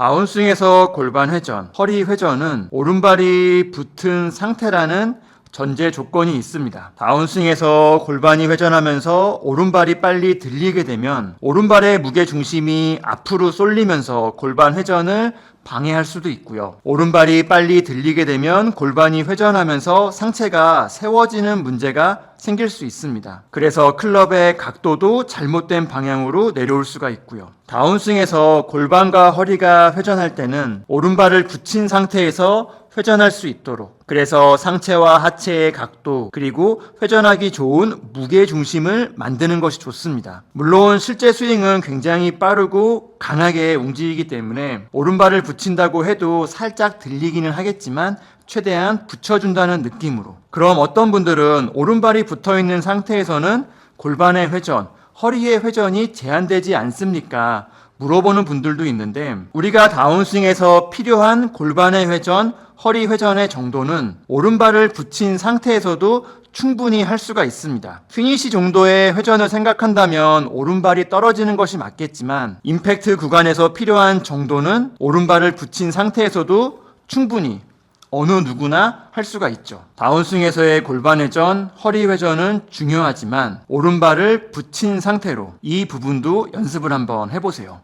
다운스윙에서 골반 회전, 허리 회전은 오른발이 붙은 상태라는 전제 조건이 있습니다. 다운스윙에서 골반이 회전하면서 오른발이 빨리 들리게 되면 오른발의 무게 중심이 앞으로 쏠리면서 골반 회전을 방해할 수도 있고요. 오른발이 빨리 들리게 되면 골반이 회전하면서 상체가 세워지는 문제가 생길 수 있습니다. 그래서 클럽의 각도도 잘못된 방향으로 내려올 수가 있고요. 다운스윙에서 골반과 허리가 회전할 때는 오른발을 붙인 상태에서 회전할 수 있도록 그래서 상체와 하체의 각도 그리고 회전하기 좋은 무게 중심을 만드는 것이 좋습니다. 물론 실제 스윙은 굉장히 빠르고 강하게 움직이기 때문에 오른발을 붙인다고 해도 살짝 들리기는 하겠지만 최대한 붙여준다는 느낌으로 그럼 어떤 분들은 오른발이 붙어 있는 상태에서는 골반의 회전, 허리의 회전이 제한되지 않습니까? 물어보는 분들도 있는데 우리가 다운스윙에서 필요한 골반의 회전, 허리 회전의 정도는 오른발을 붙인 상태에서도 충분히 할 수가 있습니다. 피니시 정도의 회전을 생각한다면 오른발이 떨어지는 것이 맞겠지만 임팩트 구간에서 필요한 정도는 오른발을 붙인 상태에서도 충분히 어느 누구나 할 수가 있죠. 다운스윙에서의 골반 회전, 허리 회전은 중요하지만 오른발을 붙인 상태로 이 부분도 연습을 한번 해보세요.